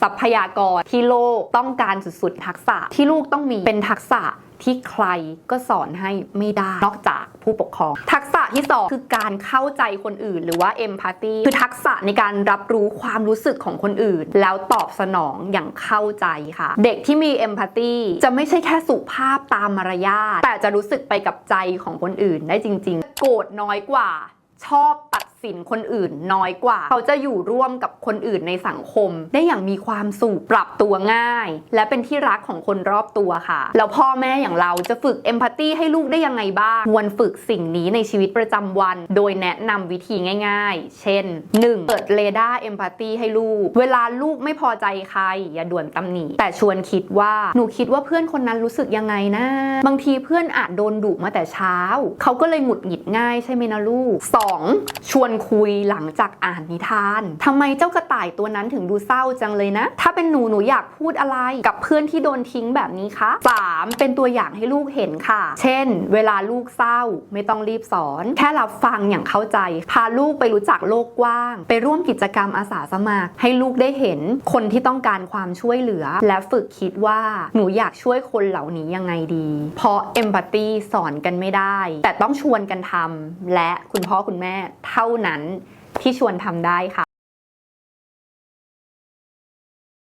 ทรัพยากรที่โลกต้องการสุดๆ ทักษะที่ลูกต้องมีเป็นทักษะที่ใครก็สอนให้ไม่ได้ นอกจากผู้ปกครอง ทักษะที่สองคือการเข้าใจคนอื่น หรือว่า empathy คือทักษะในการรับรู้ความรู้สึกของคนอื่น แล้วตอบสนองอย่างเข้าใจค่ะ เด็กที่มี empathy จะไม่ใช่แค่สุภาพตามมารยาทแต่จะรู้สึกไปกับใจของคนอื่นได้จริง ๆ โกรธน้อยกว่า ชอบตัด สินคนอื่นน้อยกว่า เขาจะอยู่ร่วมกับคนอื่นในสังคม ได้อย่างมีความสุขปรับตัวง่าย และเป็นที่รักของคนรอบตัวค่ะ แล้วพ่อแม่อย่างเราจะฝึกเอมพัตตีให้ลูกได้ยังไงบ้างควรฝึกสิ่งนี้ในชีวิตประจำวัน โดยแนะนำวิธีง่าย ๆ เช่น 1. เปิดเรดาร์เอมพัตตีให้ลูก เวลาลูกไม่พอใจใคร อย่าด่วนตำหนิแต่ชวนคิดว่าหนูคิดว่าเพื่อนคนนั้นรู้สึกยังไงนะ บางทีเพื่อนอาจโดนดุมาแต่เช้า เขาก็เลยหงุดหงิดง่ายใช่ไหมนะลูก 2. ชวนคุยหลังจากอ่านนิทานทำไมเจ้ากระต่ายตัวนั้นถึงดูเศร้าจังเลยนะ ถ้าเป็นหนูหนูอยากพูดอะไร กับเพื่อนที่โดนทิ้งแบบนี้คะ 3. เป็นตัวอย่างให้ลูกเห็นค่ะ เช่น เวลาลูกเศร้าไม่ต้องรีบสอน แค่รับฟังอย่างเข้าใจ พาลูกไปรู้จักโลกกว้าง ไปร่วมกิจกรรมอาสาสมัคร ให้ลูกได้เห็นคนที่ต้องการความช่วยเหลือ และฝึกคิดว่าหนูอยากช่วยคนเหล่านี้ยังไงดี เพราะเอมพัตตีสอนกันไม่ได้ แต่ต้องชวนกันทำและคุณพ่อคุณแม่เท่านั้นที่ชวนทำได้ค่ะ